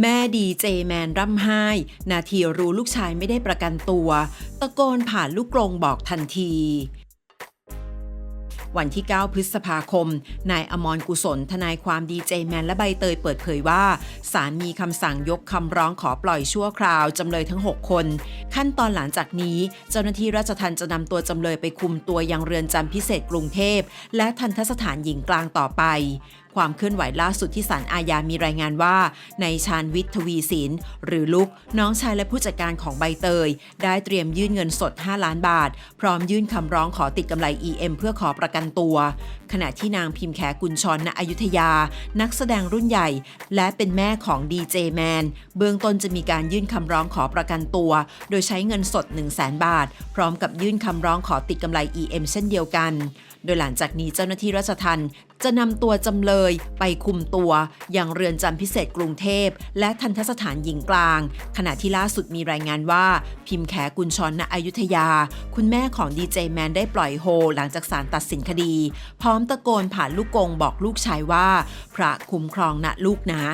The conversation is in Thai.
แม่ดีเจแมนร่ำไห้ นาทีรู้ลูกชายไม่ได้ประกันตัว ตะโกนผ่านลูกกรงบอกทันที วันที่ 9 พฤษภาคม นายอมรกุศล ทนายความดีเจแมนและใบเตยเปิดเผยว่า ศาลมีคำสั่งยกคำร้องขอปล่อยชั่วคราว จำเลยทั้ง 6 คน ขั้นตอนหลังจากนี้ เจ้าหน้าที่ราชทัณฑ์จะนำตัวจำเลยไปคุมตัวยังเรือนจำพิเศษกรุงเทพ และทันทสถานหญิงกลางต่อไป ความเคลื่อนไหวล่าสุดที่ศาลอาญามีรายงานว่า ในชาญวิทย์ทวีศิลป์หรือลุกน้องชายและผู้จัดการของใบเตย ได้เตรียมยื่นเงินสด 5 ล้านบาท พร้อมยื่นคำร้องขอติดกำไร EM เพื่อขอประกันตัว ขณะที่นางพิมพ์แขกุลชรณอยุธยา นักแสดงรุ่นใหญ่ และเป็นแม่ของดีเจแมนเบื้องต้นจะมีการยื่นคำร้องขอประกันตัว โดยใช้เงินสด 1 0 0 0 0แบาท พร้อมกับยื่นคำร้องขอติดกำไร EM เช่นเดียวกัน โดยหลังจากนี้เจ้าหน้าที่ราชทัณฑ์จะนำตัวจำเลยไปคุมตัว ยังเรือนจำพิเศษกรุงเทพ และทันทสถานหญิงกลาง ขณะที่ล่าสุดมีรายงานว่าพิมพ์แขกุญชรณอยุธยา คุณแม่ของดีเจแมนได้ปล่อยโฮ หลังจากศาลตัดสินคดี พร้อมตะโกนผ่านลูกกงบอกลูกชายว่า พระคุ้มครองนะลูกนะ